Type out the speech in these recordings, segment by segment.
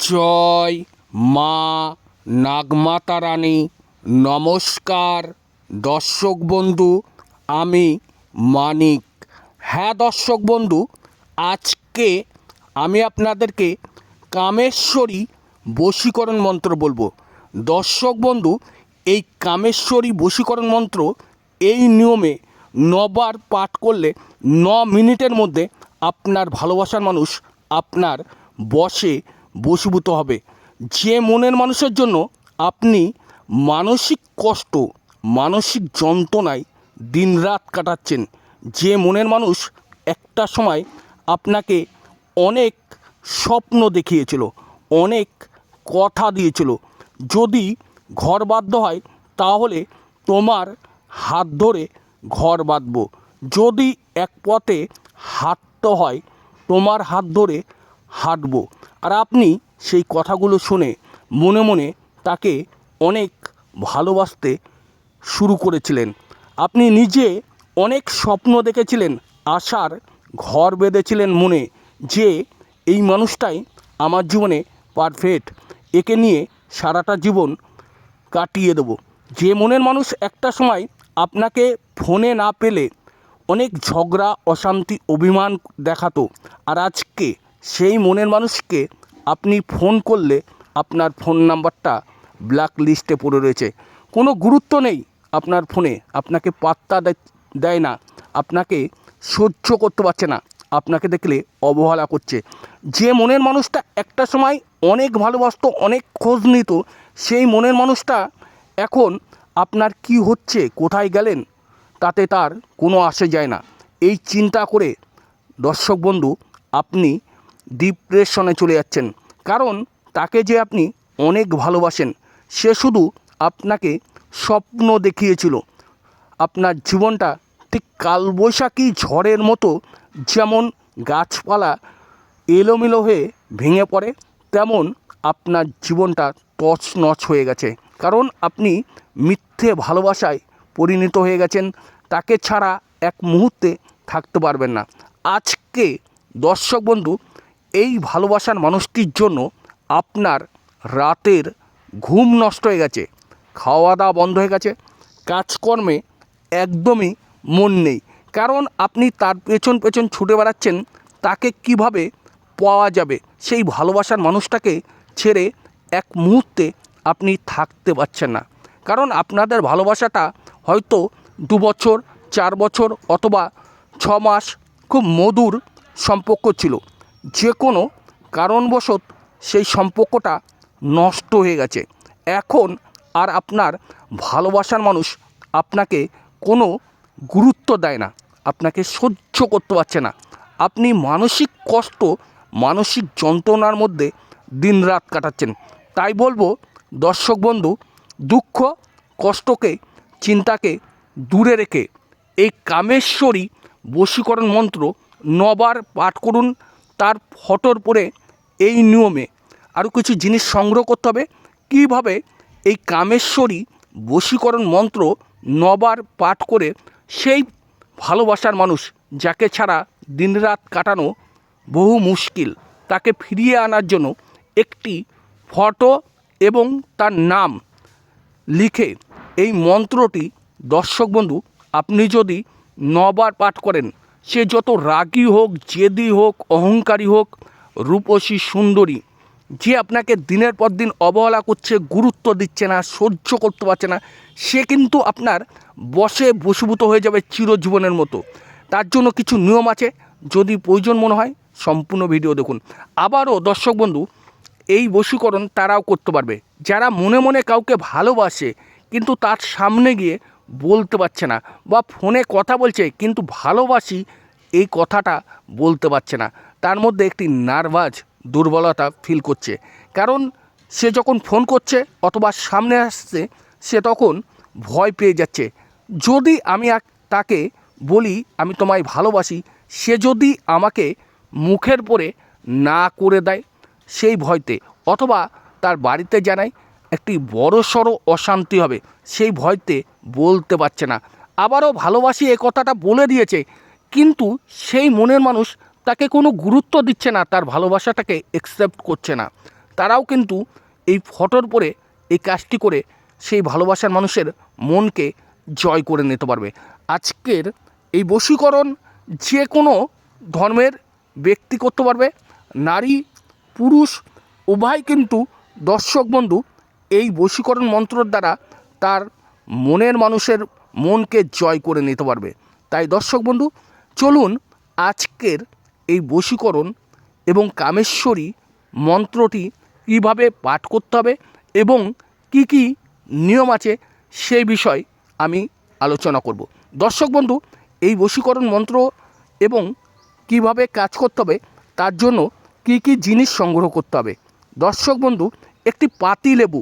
জয় মা নাগমাতা রানী। নমস্কার, দর্শক বন্ধু, আমি মানিক। হ্যাঁ দর্শক বন্ধু, আজকে আমি আপনাদেরকে কামেশ্বরী বশীকরণ মন্ত্র বলব। দর্শক বন্ধু, এই কামেশ্বরী বশীকরণ মন্ত্র এই নিয়মে নবার পাঠ করলে ন মিনিটের মধ্যে আপনার ভালোবাসার মানুষ আপনার বশে বশীভূত হবে। যে মনের মানুষের জন্য আপনি মানসিক কষ্ট, মানসিক যন্ত্রণায় দিনরাত কাটাচ্ছেন, যে মনের মানুষ একটা সময় আপনাকে অনেক স্বপ্ন দেখিয়েছিল, অনেক কথা দিয়েছিল। যদি ঘর বাধ্য হয়, তাহলে তোমার হাত ধরে ঘর বাঁধব। যদি এক পথে হাঁটতে হয়, তোমার হাত ধরে হাঁটবো। আর আপনি সেই কথাগুলো শুনে মনে মনে তাকে অনেক ভালোবাসতে শুরু করেছিলেন। আপনি নিজে অনেক স্বপ্ন দেখেছিলেন, আশার ঘর বেঁধেছিলেন মনে যে এই মানুষটাই আমার জীবনে পারফেক্ট একে নিয়ে সারাটা জীবন কাটিয়ে দেবো। যে মনের মানুষ একটা সময় আপনাকে ফোনে না পেলে অনেক ঝগড়া, অশান্তি, অভিমান দেখাতো। আর আজকে সেই মনের মানুষকে আপনি ফোন করলে আপনার ফোন নাম্বারটা ব্ল্যাক লিস্টে পড়ে রয়েছে। কোনো গুরুত্ব নেই আপনার ফোনে, আপনাকে পাত্তা দেয় না, আপনাকে সহ্য করতে পারছে না, আপনাকে দেখলে অবহেলা করছে। যে মনের মানুষটা একটা সময় অনেক ভালোবাসতো, অনেক খোঁজ নিত, সেই মনের মানুষটা এখন আপনার কি হচ্ছে, কোথায় গেলেন, তাতে তার কোনো আসে যায় না। এই চিন্তা করে দর্শক বন্ধু, আপনি ডিপ্রেশনে চলে যাচ্ছেন। কারণ তাকে যে আপনি অনেক ভালোবাসেন, সে শুধু আপনাকে স্বপ্ন দেখিয়েছিল। আপনার জীবনটা ঠিক কালবৈশাখী ঝড়ের মতো যেমন গাছপালা এলোমেলো হয়ে ভেঙে পড়ে, তেমন আপনার জীবনটা তছনছ হয়ে গেছে। কারণ আপনি মিথ্যে ভালোবাসায় পরিণত হয়ে গেছেন, তাকে ছাড়া এক মুহূর্তে থাকতে পারবেন না। আজকে দর্শক বন্ধু এই ভালোবাসার মানুষটির জন্য আপনার রাতের ঘুম নষ্ট হয়ে গেছে খাওয়া দাওয়া বন্ধ হয়ে গেছে, কাজকর্মে একদমই মন নেই। কারণ আপনি তার পেছন পেছন ছুটে বেড়াচ্ছেন, তাকে কীভাবে পাওয়া যাবে? সেই ভালোবাসার মানুষটাকে ছেড়ে এক মুহূর্তে আপনি থাকতে পারছেন না। কারণ আপনাদের ভালোবাসাটা হয়তো দু বছর, চার বছর অথবা ছ মাস খুব মধুর সম্পর্ক ছিল। যে কোনো কারণবশত সেই সম্পর্কটা নষ্ট হয়ে গেছে। এখন আর আপনার ভালোবাসার মানুষ আপনাকে কোনো গুরুত্ব দেয় না, আপনাকে সহ্য করতে পারছে না। আপনি মানসিক কষ্ট, মানসিক যন্ত্রণার মধ্যে দিনরাত কাটাচ্ছেন। তাই বলব, দর্শক বন্ধু, দুঃখ, কষ্টকে, চিন্তাকে দূরে রেখে এই কামেশ্বরী বশীকরণ মন্ত্র নবার পাঠ করুন। তার ফটোর পরে এই নিয়মে আরও কিছু জিনিস সংগ্রহ করতে হবে। কীভাবে এই কামেশ্বরী বশীকরণ মন্ত্র নবার পাঠ করে সেই ভালোবাসার মানুষ যাকে ছাড়া দিনরাত কাটানো বহু মুশকিল, তাকে ফিরিয়ে আনার জন্য একটি ফটো এবং তার নাম লিখে এই মন্ত্রটি দর্শক বন্ধু, আপনি যদি নবার পাঠ করেন সে যত রাগী হোক, জেদি হোক, অহংকারী হোক, রূপসী, সুন্দরী, যে আপনাকে দিনের পর দিন অবহেলা করছে, গুরুত্ব দিচ্ছে না, সহ্য করতে পারছে না, সে কিন্তু আপনার বসে বশীভূত হয়ে যাবে চিরজীবনের মতো। তার জন্য কিছু নিয়ম আছে, যদি প্রয়োজন মনে হয়, সম্পূর্ণ ভিডিও দেখুন। আবারও দর্শক বন্ধু, এই বশীকরণ তারাও করতে পারবে। যারা মনে মনে কাউকে ভালোবাসে, কিন্তু তার সামনে গিয়ে বলতে পারছে না বা ফোনে কথা বলছে, কিন্তু ভালোবাসি এই কথাটা বলতে পারছে না। তার মধ্যে একটি নার্ভাস দুর্বলতা ফিল করছে। কারণ সে যখন ফোন করছে অথবা সামনে আসছে, সে তখন ভয় পেয়ে যাচ্ছে। যদি আমি তাকে বলি, আমি তোমায় ভালোবাসি সে যদি আমাকে মুখের পরে না করে দেয় সেই ভয়তে, অথবা তার বাড়িতে জানাই একটি বড় সড়ো অশান্তি হবে। সেই ভয়তে বলতে পারছে না। আবারও ভালোবাসি এ কথাটা বলে দিয়েছে। কিন্তু সেই মনের মানুষ তাকে কোনো গুরুত্ব দিচ্ছে না, তার ভালোবাসাটাকে একসেপ্ট করছে না। তারাও কিন্তু এই ফটোর পরে, এই কাজটি করে সেই ভালোবাসার মানুষের মনকে জয় করে নিতে পারবে। আজকের এই বশীকরণ যে কোনো ধর্মের ব্যক্তি করতে পারবে। নারী, পুরুষ, উভয় কিন্তু দর্শক বন্ধু এই বশীকরণ মন্ত্রর দ্বারা তার মনের মানুষের মনকে জয় করে নিতে পারবে। তাই দর্শক বন্ধু, চলুন আজকের এই বশীকরণ এবং কামেশ্বরী মন্ত্রটি কীভাবে পাঠ করতে হবে এবং কি কি নিয়ম আছে সেই বিষয় আমি আলোচনা করব। দর্শক বন্ধু, এই বশীকরণ মন্ত্র এবং কীভাবে কাজ করতে হবে তার জন্য কি কি জিনিস সংগ্রহ করতে হবে। দর্শক বন্ধু, একটি পাতি লেবু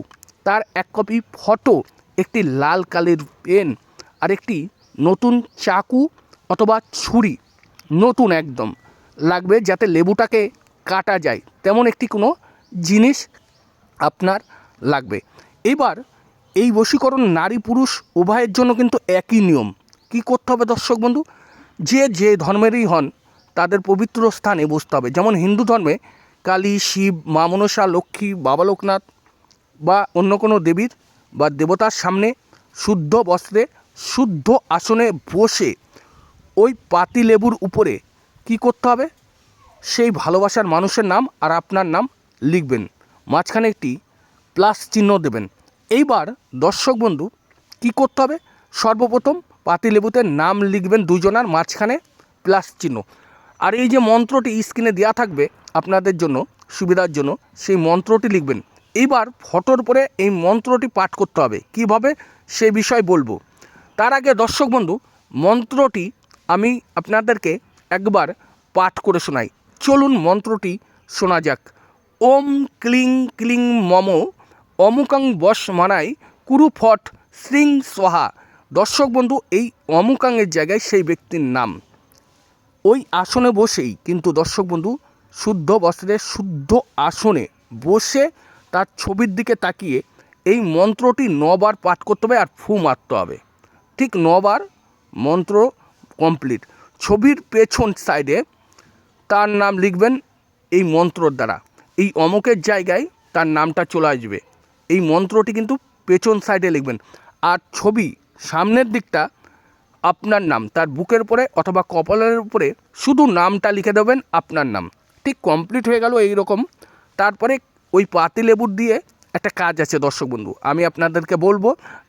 তার এক কপি ফটো, একটি লাল কালির পেন আর একটি নতুন চাকু অথবা ছুরি, নতুন একদম। লাগবে যাতে লেবুটাকে কাটা যায়, তেমন একটি কোনো জিনিস আপনার লাগবে। এবার এই বশীকরণ নারী পুরুষ উভয়ের জন্য কিন্তু একই নিয়ম। কি করতে হবে দর্শক বন্ধু? যে যে ধর্মেরই হন, তাদের পবিত্র স্থানে বসতে হবে। যেমন হিন্দু ধর্মে কালী, শিব, মা মনসা, লক্ষ্মী, বাবা লোকনাথ বা অন্য কোনো দেবীর বা দেবতার সামনে শুদ্ধ বস্ত্রে, শুদ্ধ আসনে বসে ওই পাতি লেবুর উপরে কি করতে হবে? সেই ভালোবাসার মানুষের নাম আর আপনার নাম লিখবেন। মাঝখানে একটি প্লাস চিহ্ন দেবেন। এইবার দর্শক বন্ধু, কি করতে হবে? সর্বপ্রথম পাতিলেবুতে নাম লিখবেন দুজনার মাঝখানে প্লাস চিহ্ন। আর এই যে মন্ত্রটি স্ক্রিনে দেওয়া থাকবে আপনাদের জন্য, সুবিধার জন্য, সেই মন্ত্রটি লিখবেন। এইবার ফটোর পরে এই মন্ত্রটি পাঠ করতে হবে। কীভাবে? সে বিষয় বলব। তার আগে দর্শক বন্ধু, মন্ত্রটি আমি আপনাদেরকে একবার পাঠ করে শোনাই। চলুন মন্ত্রটি শোনা যাক। ওম ক্লিং ক্লিং মম, অমুকাং বশ মানাই, কুরু ফট শ্রিং সোহা দর্শক বন্ধু, এই অমুকাংয়ের জায়গায় সেই ব্যক্তির নাম। ওই আসনে বসেই কিন্তু দর্শক বন্ধু, শুদ্ধ বস্ত্রে শুদ্ধ আসনে বসে তার ছবির দিকে তাকিয়ে এই মন্ত্রটি নবার পাঠ করতে হবে আর ফু মারতে হবে। ঠিক নবার মন্ত্র কমপ্লিট। ছবির পেছন সাইডে তার নাম লিখবেন এই মন্ত্রর দ্বারা। এই অমকের জায়গায় তার নামটা চলে আসবে। এই মন্ত্রটি কিন্তু পেছন সাইডে লিখবেন। আর ছবি সামনের দিকটা আপনার নাম, তার বুকের উপরে অথবা কপালের উপরে শুধু নামটা লিখে দেবেন আপনার নাম। ঠিক কমপ্লিট হয়ে গেল এই রকম তারপরে ওই পাতি লেবুর দিয়ে একটা কাজ আছে দর্শক বন্ধু। আমি আপনাদেরকে বলব,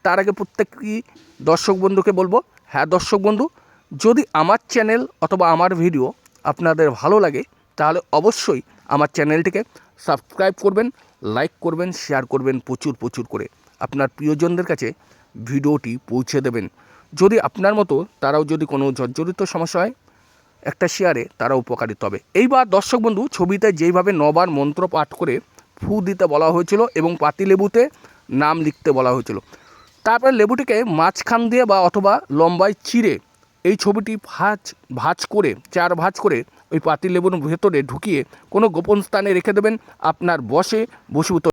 তার আগে প্রত্যেকটি দর্শক বন্ধুকে বলব হ্যাঁ দর্শক বন্ধু, যদি আমার চ্যানেল অথবা আমার ভিডিও আপনাদের ভালো লাগে, তাহলে অবশ্যই আমার চ্যানেলটিকে সাবস্ক্রাইব করবেন, লাইক করবেন, শেয়ার করবেন প্রচুর প্রচুর করে। আপনার প্রিয়জনদের কাছে ভিডিওটি পৌঁছে দেবেন। যদি আপনার মতো তারাও যদি কোনো জর্জরিত সমস্যা হয়, একটা শেয়ারে তারা উপকারিত হবে। এইবার দর্শক বন্ধু, ছবিতে যেইভাবে নবার মন্ত্র পাঠ করে ফু দিতে বলা হয়েছিল এবং পাতিলেবুতে নাম লিখতে বলা হয়েছিল। তারপরে লেবুটিকে মাঝখান দিয়ে বা অথবা লম্বায় চিড়ে এই ছবিটি ভাজ ভাজ করে, চার ভাজ করে ওই পাতি লেবুর ভেতরে ঢুকিয়ে কোনো গোপন স্থানে রেখে দেবেন। আপনার বসে বসীভূত